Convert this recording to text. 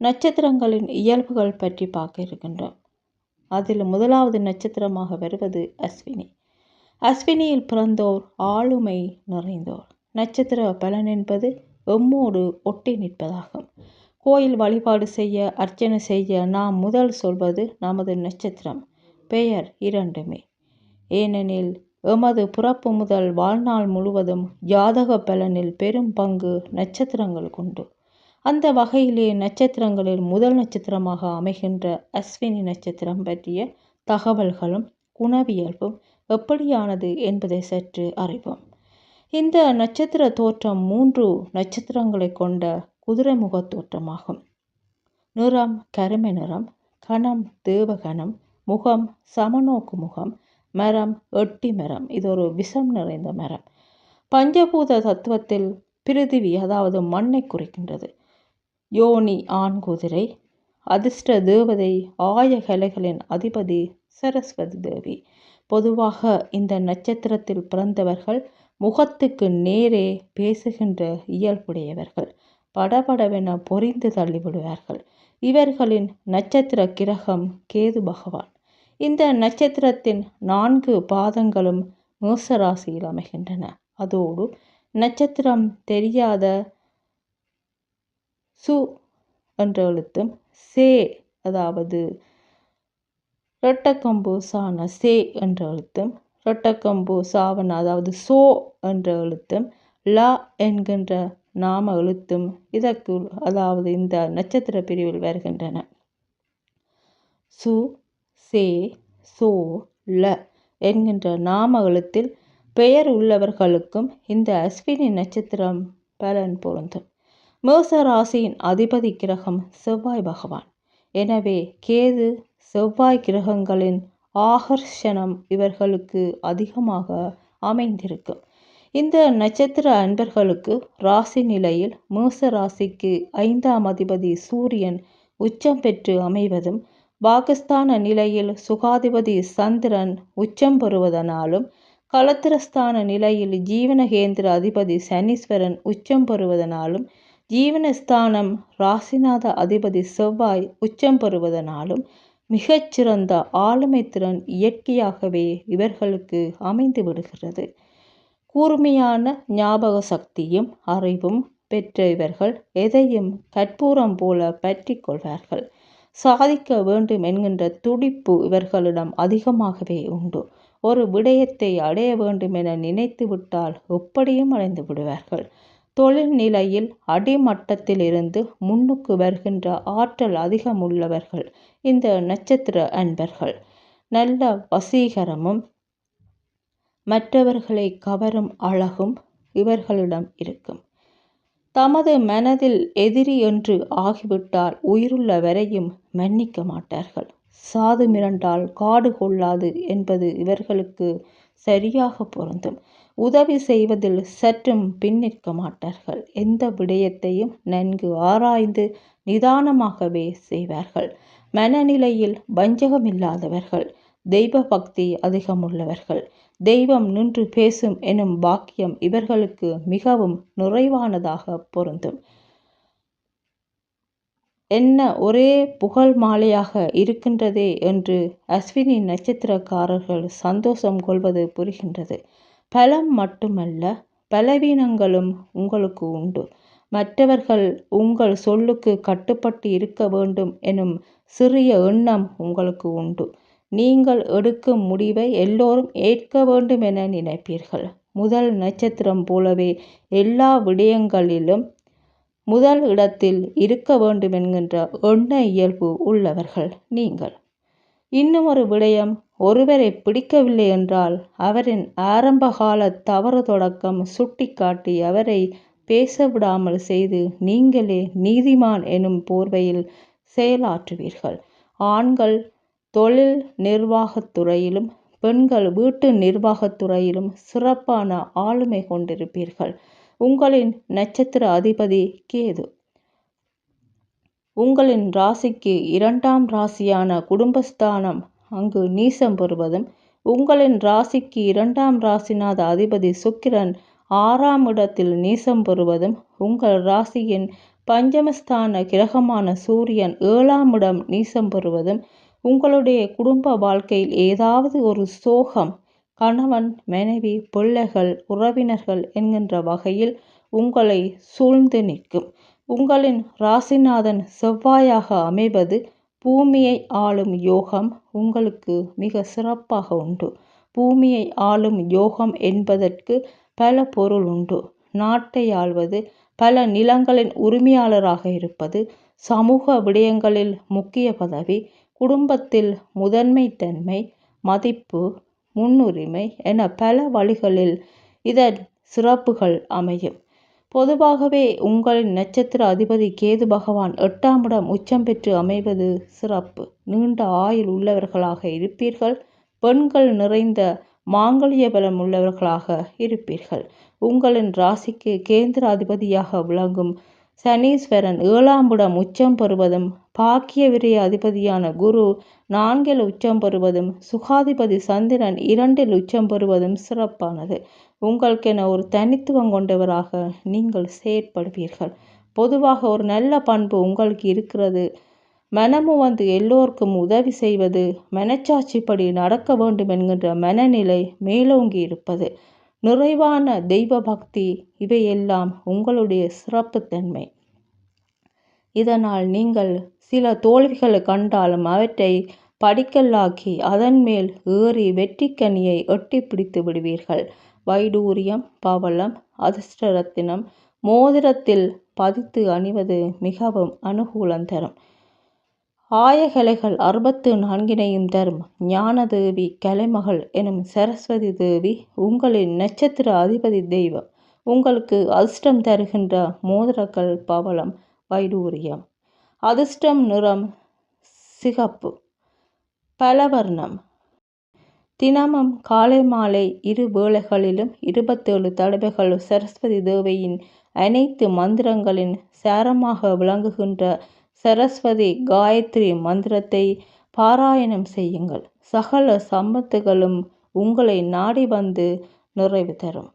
நட்சத்திரங்களின் இயல்புகள் பற்றி பார்க்க இருக்கின்றோம். அதில் முதலாவது நட்சத்திரமாக வருவது அஸ்வினி. அஸ்வினியில் பிறந்தோர் ஆளுமை நிறைந்தோர். நட்சத்திர பலன் என்பது எம்மோடு ஒட்டி நிற்பதாகும். கோயில் வழிபாடு செய்ய அர்ச்சனை செய்ய நாம் முதல் சொல்வது நமது நட்சத்திரம் பெயர் இரண்டுமே. ஏனெனில் எமது பிறப்பு முதல் வாழ்நாள் முழுவதும் ஜாதக பலனில் பெரும் பங்கு நட்சத்திரங்களுக்கு உண்டு அந்த வகையிலே நட்சத்திரங்களில் முதல் நட்சத்திரமாக அமைகின்ற அஸ்வினி நட்சத்திரம் பற்றிய தகவல்களும் குணவியல்பும் எப்படியானது என்பதை சற்று அறிவோம். இந்த நட்சத்திர தோற்றம் மூன்று நட்சத்திரங்களை கொண்ட குதிரைமுக தோற்றமாகும். நிறம் கருமை நிறம் கணம் தேவகணம் முகம் சமநோக்கு முகம் மரம் எட்டி மரம். இது ஒரு விஷம் நிறைந்த மரம். பஞ்சபூத தத்துவத்தில் பிரிதிவி அதாவது மண்ணை குறிக்கின்றது. யோனி ஆண் குதிரை. அதிர்ஷ்ட தேவதை ஆயகலைகளின் அதிபதி சரஸ்வதி தேவி. பொதுவாக இந்த நட்சத்திரத்தில் பிறந்தவர்கள் முகத்துக்கு நேரே பேசுகின்ற இயல்புடையவர்கள். படபடவென பொறிந்து தள்ளிவிடுவார்கள். இவர்களின் நட்சத்திர கிரகம் கேது பகவான். இந்த நட்சத்திரத்தின் நான்கு பாதங்களும் மேசராசியில் அமைகின்றன. அதோடு நட்சத்திரம் தெரியாத சு என்ற எழுத்தும் சே அதாவது இரட்டக்கம்பு சான சே என்ற எழுத்தும் இரட்டக்கம்பு சாவன அதாவது சோ என்ற எழுத்தும் ல என்கின்ற நாம எழுத்தும் இதற்குள் அதாவது இந்த நட்சத்திர பிரிவில் வருகின்றன. சு சே சோ ல என்கின்ற நாம எழுத்தில் பெயர் உள்ளவர்களுக்கும் இந்த அஸ்வினி நட்சத்திரம் பலன் பொருந்தும். மேச ராசியின் அதிபதி கிரகம் செவ்வாய் பகவான். எனவே கேது செவ்வாய் கிரகங்களின் ஆகர்ஷணம் இவர்களுக்கு அதிகமாக அமைந்திருக்கும் இந்த நட்சத்திர அன்பர்களுக்கு ராசி நிலையில் மேச ராசிக்கு ஐந்தாம் அதிபதி சூரியன் உச்சம் பெற்று அமைவதும் பாகிஸ்தான நிலையில் சுகாதிபதி சந்திரன் உச்சம் பெறுவதனாலும் களத்திரஸ்தான நிலையில் ஜீவனகேந்திர அதிபதி சனீஸ்வரன் உச்சம் பெறுவதனாலும் ஜீவனஸ்தானம் ராசிநாத அதிபதி செவ்வாய் உச்சம் பெறுவதனாலும் மிகச்சிறந்த ஆளுமை திறன் இயற்கையாகவே இவர்களுக்கு அமைந்து விடுகிறது. கூர்மையான ஞாபக சக்தியும் அறிவும் பெற்ற இவர்கள் எதையும் கற்பூரம் போல பற்றி கொள்வார்கள். சாதிக்க வேண்டும் என்கின்ற துடிப்பு இவர்களிடம் அதிகமாகவே உண்டு. ஒரு விடயத்தை அடைய வேண்டும் என நினைத்து விட்டால் எப்படியும் அடைந்து விடுவார்கள். தொழில் நிலையில் அடிமட்டத்தில் இருந்து முன்னுக்கு வருகின்ற ஆற்றல் அதிகம் உள்ளவர்கள் இந்த நட்சத்திர அன்பர்கள். நல்ல வசீகரமும் மற்றவர்களை கவரும் அழகும் இவர்களிடம் இருக்கும். தமது மனதில் எதிரி என்று ஆகிவிட்டால் உயிருள்ள வரையும் மன்னிக்க மாட்டார்கள். சாது மிரண்டால் காடு கொள்ளாது என்பது இவர்களுக்கு சரியாக பொருந்தும். உதவி செய்வதில் சற்றும் பின்னிற்க மாட்டார்கள். எந்த விடயத்தையும் நன்கு ஆராய்ந்து நிதானமாகவே செய்வார்கள். மனநிலையில் வஞ்சகமில்லாதவர்கள் தெய்வ பக்தி அதிகமுள்ளவர்கள் தெய்வம் நின்று பேசும் எனும் பாக்கியம் இவர்களுக்கு மிகவும் நிறைவானதாக பொருந்தும். என்ன ஒரே புகழ் மாலையாக இருக்கின்றதே என்று அஸ்வினி நட்சத்திரக்காரர்கள் சந்தோஷம் கொள்வது புரிகின்றது. பலம் மட்டுமல்ல பலவீனங்களும் உங்களுக்கு உண்டு. மற்றவர்கள் உங்கள் சொல்லுக்கு கட்டுப்பட்டு இருக்க வேண்டும் எனும் சிறிய எண்ணம் உங்களுக்கு உண்டு. நீங்கள் எடுக்கும் முடிவை எல்லோரும் ஏற்க வேண்டும் என நினைப்பீர்கள். முதல் நட்சத்திரம் போலவே எல்லா விடயங்களிலும் முதல் இடத்தில் இருக்க வேண்டும் என்கின்ற எண்ண இயல்பு உள்ளவர்கள் நீங்கள். இன்னும் ஒரு விடயம். ஒருவரை பிடிக்கவில்லை என்றால் அவரின் ஆரம்பகால தவறு தொடக்கம் சுட்டிக்காட்டி அவரை பேசவிடாமல் செய்து நீங்களே நீதிமான் எனும் போர்வையில் செயலாற்றுவீர்கள். ஆண்கள் தொழில் நிர்வாகத்துறையிலும் பெண்கள் வீட்டு நிர்வாகத்துறையிலும் சிறப்பான ஆளுமை கொண்டிருப்பீர்கள். உங்களின் நட்சத்திர அதிபதி கேது. உங்களின் ராசிக்கு இரண்டாம் ராசியான குடும்பஸ்தானம் அங்கு நீசம் பெறுவதும் உங்களின் ராசிக்கு இரண்டாம் ராசிநாத அதிபதி சுக்கிரன் ஆறாம் இடத்தில் நீசம் பெறுவதும் உங்கள் ராசியின் பஞ்சமஸ்தான கிரகமான சூரியன் ஏழாம் இடம் நீசம் பெறுவதும் உங்களுடைய குடும்ப வாழ்க்கையில் ஏதாவது ஒரு சோகம் கணவன் மனைவி பிள்ளைகள் உறவினர்கள் என்கின்ற வகையில் உங்களை சூழ்ந்து நிற்கும். உங்களின் ராசிநாதன் செவ்வாயாக அமைவது பூமியை ஆளும் யோகம் உங்களுக்கு மிக சிறப்பாக உண்டு. பூமியை ஆளும் யோகம் என்பதற்கு பல பொருள் உண்டு. நாட்டை ஆள்வது பல நிலங்களின் உரிமையாளராக இருப்பது சமூக விடயங்களில் முக்கிய பதவி குடும்பத்தில் முதன்மைத்தன்மை மதிப்பு முன்னுரிமை என பல வழிகளில் இதன் சிறப்புகள் அமையும். பொதுவாகவே உங்களின் நட்சத்திர அதிபதி கேது பகவான் எட்டாம் இடம் உச்சம் பெற்று அமைவது சிறப்பு. நீண்ட ஆயுள் உள்ளவர்களாக இருப்பீர்கள். பெண்கள் நிறைந்த மாங்கல்ய பலம் உள்ளவர்களாக இருப்பீர்கள். உங்களின் ராசிக்கு கேந்திராதிபதியாக விளங்கும் சனீஸ்வரன் ஏழாம் இடம் உச்சம் பெறுவதும் பாக்கிய விரிய அதிபதியான குரு நான்கில் உச்சம் பெறுவதும் சுகாதிபதி சந்திரன் இரண்டில் உச்சம் பெறுவதும் சிறப்பானது. உங்களுக்கென ஒரு தனித்துவம் கொண்டவராக நீங்கள் செயற்படுவீர்கள். பொதுவாக ஒரு நல்ல பண்பு உங்களுக்கு இருக்கிறது. மனமும் வந்து எல்லோருக்கும் உதவி செய்வது மனச்சாட்சிப்படி நடக்க வேண்டும் என்கின்ற மனநிலை மேலோங்கி இருப்பது. நிறைவான தெய்வ பக்தி இவையெல்லாம் உங்களுடைய சிறப்புத்தன்மை. இதனால் நீங்கள் சில தோல்விகளை கண்டாலும் அவற்றை படிக்கல்லாக்கி அதன் மேல் ஏறி வெற்றிக்கனியை எட்டி பிடித்து விடுவீர்கள். வைடூரியம் பவளம் அதிர்ஷ்டரத்தினம் மோதிரத்தில் பதித்து அணிவது மிகவும் அனுகூலம் தரும். ஆயகலைகள் அறுபத்து நான்கினையும் தரும். ஞானதேவி கலைமகள் எனும் சரஸ்வதி தேவி உங்களின் நட்சத்திர அதிபதி தெய்வம். உங்களுக்கு அதிர்ஷ்டம் தருகின்ற மோதிரக்கல் பவளம் வைடூரியம். அதிர்ஷ்டம் நிறம் சிகப்பு. பலவர்ணம். தினமும் காலை மாலை இரு வேளைகளிலும் இருபத்தேழு தடவைகள் சரஸ்வதி தேவியின் அனைத்து மந்திரங்களின் சாரமாக விளங்குகின்ற சரஸ்வதி காயத்ரி மந்திரத்தை பாராயணம் செய்யுங்கள். சகல சம்பத்துகளும் உங்களை நாடி வந்து நிறைவு தரும்.